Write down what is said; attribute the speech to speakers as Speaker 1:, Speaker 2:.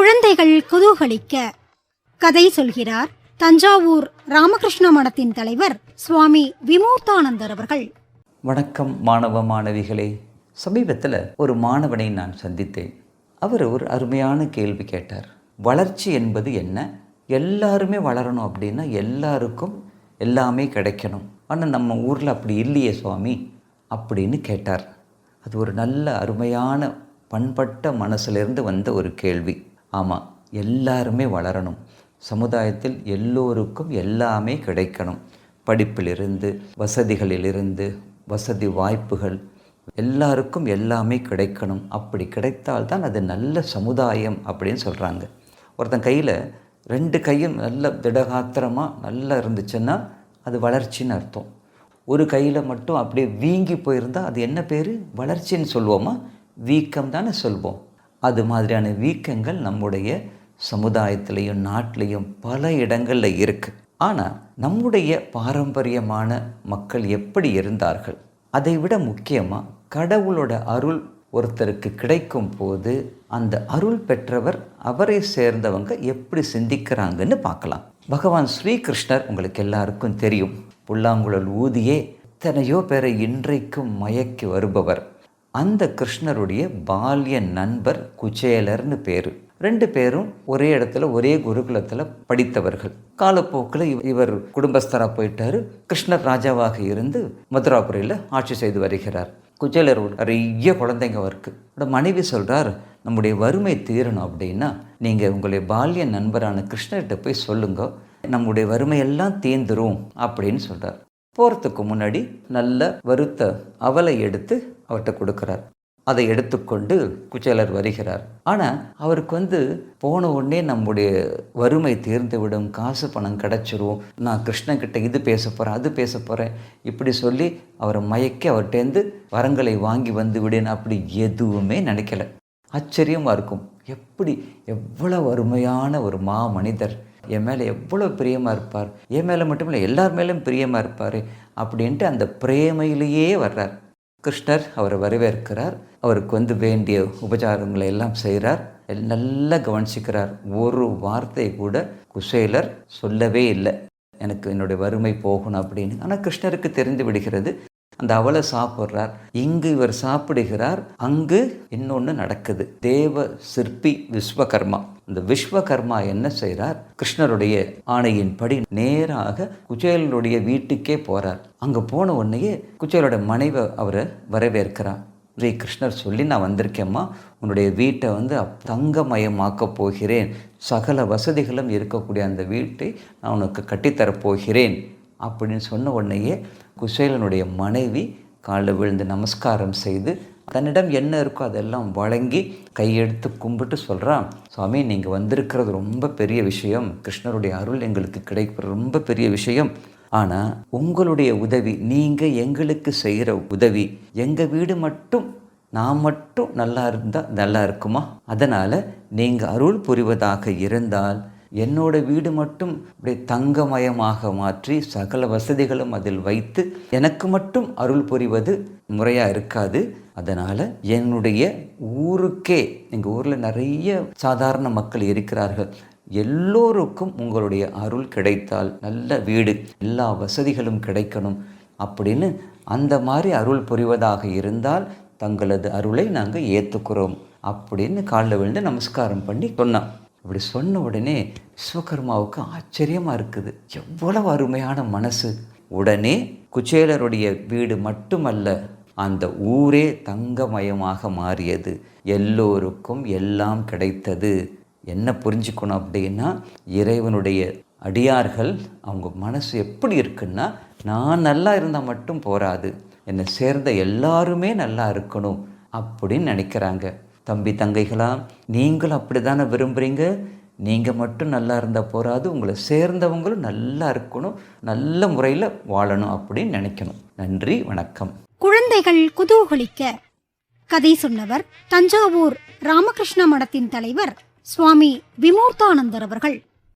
Speaker 1: குழந்தைகள் குதூகலிக்க கதை சொல்கிறார் தஞ்சாவூர் ராமகிருஷ்ண மடத்தின் தலைவர் சுவாமி விமூர்த்தானந்தர் அவர்கள்.
Speaker 2: வணக்கம் மாணவ மாணவிகளே. சமீபத்தில் ஒரு மாணவனை நான் சந்தித்தேன். அவர் ஒரு அருமையான கேள்வி கேட்டார். வளர்ச்சி என்பது என்ன? எல்லாருமே வளரணும் அப்படின்னா எல்லாருக்கும் எல்லாமே கிடைக்கணும். ஆனால் நம்ம ஊரில் அப்படி இல்லையே சுவாமி அப்படின்னு கேட்டார். அது ஒரு நல்ல அருமையான பண்பட்ட மனசுலேருந்து வந்த ஒரு கேள்வி. ஆமாம் எல்லாருமே வளரணும். சமுதாயத்தில் எல்லோருக்கும் எல்லாமே கிடைக்கணும். படிப்பிலிருந்து வசதிகளிலிருந்து வசதி வாய்ப்புகள் எல்லாருக்கும் எல்லாமே கிடைக்கணும். அப்படி கிடைத்தால்தான் அது நல்ல சமுதாயம் அப்படின்னு சொல்கிறாங்க ஒருத்தன் கையில் ரெண்டு கையும் நல்ல திடகாத்திரமாக நல்லா இருந்துச்சுன்னா அது வளர்ச்சின்னு அர்த்தம். ஒரு கையில் மட்டும் அப்படியே வீங்கி போயிருந்தால் அது என்ன பேர்? வளர்ச்சின்னு சொல்லுவோமா வீக்கம் தானே சொல்வோம். அது மாதிரியான வீக்கங்கள் நம்முடைய சமுதாயத்திலையும் நாட்டிலையும் பல இடங்களில் இருக்குது ஆனால் நம்முடைய பாரம்பரியமான மக்கள் எப்படி இருந்தார்கள்? அதை விட முக்கியமாக கடவுளோட அருள் ஒருத்தருக்கு கிடைக்கும் போது அந்த அருள் பெற்றவர் அவரை சேர்ந்தவங்க எப்படி சிந்திக்கிறாங்கன்னு பார்க்கலாம். பகவான் ஸ்ரீகிருஷ்ணர் உங்களுக்கு எல்லாருக்கும் தெரியும். புல்லாங்குழல் ஊதியே எத்தனையோ பேரை இன்றைக்கும் மயக்கி வருபவர். அந்த கிருஷ்ணருடைய பால்ய நண்பர் குச்சேலர்னு பேர். ரெண்டு பேரும் ஒரே இடத்துல ஒரே குருகுலத்தில் படித்தவர்கள். காலப்போக்கில் இவர் குடும்பஸ்தராக போயிட்டாரு. கிருஷ்ணர் ராஜாவாக இருந்து மதுராபுரியில் ஆட்சி செய்து வருகிறார். குச்சேலர் ஒரு நிறைய குழந்தைங்க அவருக்கு. மனைவி சொல்கிறார் நம்முடைய வறுமை தீரணும் அப்படின்னா நீங்கள் உங்களுடைய பால்ய நண்பரான கிருஷ்ணர்கிட்ட போய் சொல்லுங்க. நம்முடைய வறுமையெல்லாம் தீந்துரும். அப்படின்னு சொல்கிறார் போகிறதுக்கு முன்னாடி நல்ல வறுத்த அவலை எடுத்து அவர்கிட்ட கொடுக்குறார். அதை எடுத்துக்கொண்டு குச்சேலர் வருகிறார். ஆனால் அவருக்கு வந்து போன உடனே நம்முடைய வறுமை தீர்ந்து விடும் காசு பணம் கிடச்சிரும் நான் கிருஷ்ணன்கிட்ட இது பேச போகிறேன் அது பேச போகிறேன் இப்படி சொல்லி அவரை மயக்கி அவர்கிட்டேருந்து வரங்களை வாங்கி வந்து விடேன்னு அப்படி எதுவுமே நினைக்கல. ஆச்சரியமாக இருக்கும். எப்படி எவ்வளோ அருமையான ஒரு மா மனிதர் என் மேலே எவ்வளோ பிரியமாக இருப்பார். என் மேலே மட்டும் இல்லை எல்லார் மேலேயும் பிரியமாக இருப்பார். அப்படின்ட்டு அந்த பிரேமையிலேயே வர்றார். கிருஷ்ணர் அவரை வரவேற்கிறார். அவருக்கு வந்து வேண்டிய உபச்சாரங்களை எல்லாம் செய்கிறார். நல்லா கவனிச்சுக்கிறார். ஒரு வார்த்தை கூட குசேலர் சொல்லவே இல்லை. எனக்கு என்னுடைய வறுமை போகணும் அப்படின்னு. ஆனால் கிருஷ்ணருக்கு தெரிந்து விடுகிறது. அந்த அவலை சாப்பிட்றார். இங்கு இவர் சாப்பிடுகிறார். அங்கு இன்னொன்று நடக்குது. தேவ சிற்பி விஸ்வகர்மா. இந்த விஸ்வகர்மா என்ன செய்கிறார் கிருஷ்ணருடைய ஆணையின்படி நேராக குச்சேலனுடைய வீட்டுக்கே போகிறார் அங்கே போன உடனேயே குச்சேலோட மனைவி அவரை வரவேற்கிறார். ஸ்ரீ கிருஷ்ணர் சொல்லி நான் வந்திருக்கேம்மா. உன்னுடைய வீட்டை வந்து தங்கமயமாக்க போகிறேன். சகல வசதிகளும் இருக்கக்கூடிய அந்த வீட்டை நான் உனக்கு கட்டித்தரப் போகிறேன். அப்படின்னு சொன்ன உடனேயே குசேலனுடைய மனைவி காலில் விழுந்து நமஸ்காரம் செய்து தன்னிடம் என்ன இருக்கோ அதெல்லாம் வழங்கி கையெடுத்து கும்பிட்டு சொல்கிறான் சுவாமி நீங்கள் வந்திருக்கிறது ரொம்ப பெரிய விஷயம். கிருஷ்ணருடைய அருள் எங்களுக்கு கிடைக்கிற ரொம்ப பெரிய விஷயம். ஆனால் உங்களுடைய உதவி நீங்கள் எங்களுக்கு செய்கிற உதவி எங்கள் வீடு மட்டும் நான் மட்டும் நல்லா இருந்தால் நல்லா இருக்குமா? அதனால் நீங்கள் அருள் புரிவதாக இருந்தால் என்னோட வீடு மட்டும் அப்படியே தங்கமயமாக மாற்றி சகல வசதிகளும் அதில் வைத்து எனக்கு மட்டும் அருள் புரிவது முறையாக இருக்காது. அதனால் என்னுடைய ஊருக்கே எங்கள் ஊரில் நிறைய சாதாரண மக்கள் இருக்கிறார்கள். எல்லோருக்கும் உங்களுடைய அருள் கிடைத்தால் நல்ல வீடு எல்லா வசதிகளும் கிடைக்கணும் அப்படின்னு அந்த மாதிரி அருள் புரிவதாக இருந்தால் தங்களது அருளை நாங்கள் ஏற்றுக்கிறோம் அப்படின்னு காலில் விழுந்து நமஸ்காரம் பண்ணி சொன்னான். இப்படி சொன்ன உடனே விஸ்வகர்மாவுக்கு ஆச்சரியமாக இருக்குது. எவ்வளவு அருமையான மனசு. உடனே குச்சேலருடைய வீடு மட்டுமல்ல அந்த ஊரே தங்கமயமாக மாறியது. எல்லோருக்கும் எல்லாம் கிடைத்தது. என்ன புரிஞ்சுக்கணும் அப்படின்னா இறைவனுடைய அடியார்கள் அவங்க மனசு எப்படி இருக்குன்னா நான் நல்லா இருந்தால் மட்டும் போராது. என்னை சேர்ந்த எல்லாருமே நல்லா இருக்கணும் அப்படின்னு நினைக்கிறாங்க. தம்பி தங்கைகளா நீங்களும் அப்படி தானே விரும்புகிறீங்க நீங்கள் மட்டும் நல்லா இருந்தால் போகாது உங்களை சேர்ந்தவங்களும் நல்லா இருக்கணும் நல்ல முறையில் வாழணும் அப்படின்னு நினைக்கணும். நன்றி வணக்கம்.
Speaker 1: குழந்தைகள் குதூகலிக்க. கதை சொன்னவர் தஞ்சாவூர் ராமகிருஷ்ண மடத்தின் தலைவர் சுவாமி விமூர்த்தானந்தர் அவர்கள்.